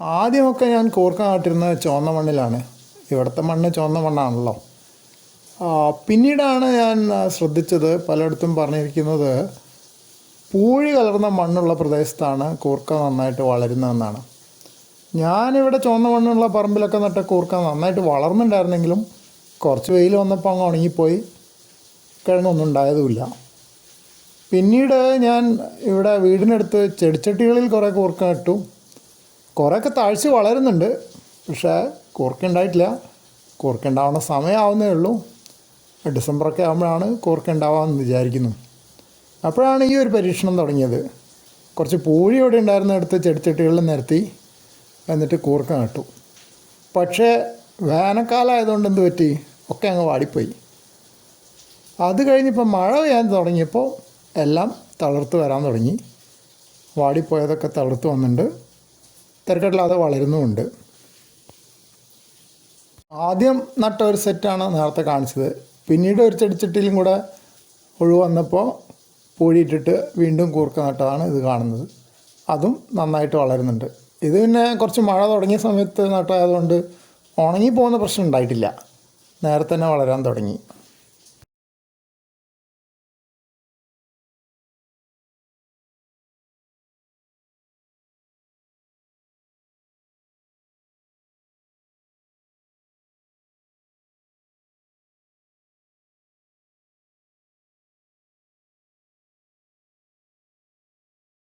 ആദ്യമൊക്കെ ഞാൻ കൂർക്ക നട്ടിരുന്നത് ചുവന്ന മണ്ണിലാണ്. ഇവിടുത്തെ മണ്ണ് ചുവന്ന മണ്ണാണല്ലോ. പിന്നീടാണ് ഞാൻ ശ്രദ്ധിച്ചത് പലയിടത്തും പറഞ്ഞിരിക്കുന്നത് പൂഴി കലർന്ന മണ്ണുള്ള പ്രദേശത്താണ് കൂർക്ക നന്നായിട്ട് വളരുന്നതെന്നാണ് ഞാനിവിടെ ചുവന്ന മണ്ണുള്ള പറമ്പിലൊക്കെ നട്ട കൂർക്ക നന്നായിട്ട് വളർന്നുണ്ടായിരുന്നെങ്കിലും കുറച്ച് വെയിൽ വന്നപ്പോൾ അങ്ങ് ഉണങ്ങിപ്പോയി. കിഴങ്ങൊന്നും ഉണ്ടായതുമില്ല പിന്നീട് ഞാൻ ഇവിടെ വീടിനടുത്ത് ചെടിച്ചട്ടികളിൽ കുറേ കൂർക്ക നട്ടു. കുറേയൊക്കെ താഴ്ച വളരുന്നുണ്ട്. പക്ഷേ കോർക്കുണ്ടായിട്ടില്ല ഉണ്ടായിട്ടില്ല കൂർക്ക ഉണ്ടാവുന്ന സമയമാവുന്നേ ഉള്ളൂ. ഡിസംബറൊക്കെ ആകുമ്പോഴാണ് കോർക്കുണ്ടാവാമെന്ന് വിചാരിക്കുന്നു. അപ്പോഴാണ് ഈ ഒരു പരീക്ഷണം തുടങ്ങിയത്. കുറച്ച് പൂഴി ഇവിടെ ഉണ്ടായിരുന്ന എടുത്ത് ചെടിച്ചട്ടികളിൽ നിരത്തി. എന്നിട്ട് കൂർക്ക നട്ടു. പക്ഷേ വേനൽക്കാലമായതുകൊണ്ട് എന്ത് പറ്റി? ഒക്കെ അങ്ങ് വാടിപ്പോയി. അത് കഴിഞ്ഞിപ്പോൾ മഴ പെയ്യാൻ തുടങ്ങിയപ്പോൾ എല്ലാം തളർത്ത് വരാൻ തുടങ്ങി. വാടിപ്പോയതൊക്കെ തളർത്ത് വന്നിട്ടുണ്ട്. തിരക്കട്ടില്ലാതെ വളരുന്നുമുണ്ട്. ആദ്യം നട്ട ഒരു സെറ്റാണ് നേരത്തെ കാണിച്ചത്. പിന്നീട് ഒരു ചെടിച്ചട്ടിയിലും കൂടെ ഒഴിവ് വന്നപ്പോൾ പൂഴിയിട്ടിട്ട് വീണ്ടും കൂർക്ക നട്ടതാണ് ഇത് കാണുന്നത്. അതും നന്നായിട്ട് വളരുന്നുണ്ട്. ഇത് പിന്നെ കുറച്ച് മഴ തുടങ്ങിയ സമയത്ത് നട്ടായതുകൊണ്ട് ഉണങ്ങി പോകുന്ന പ്രശ്നം ഉണ്ടായിട്ടില്ല. നേരത്തെ തന്നെ വളരാൻ തുടങ്ങി.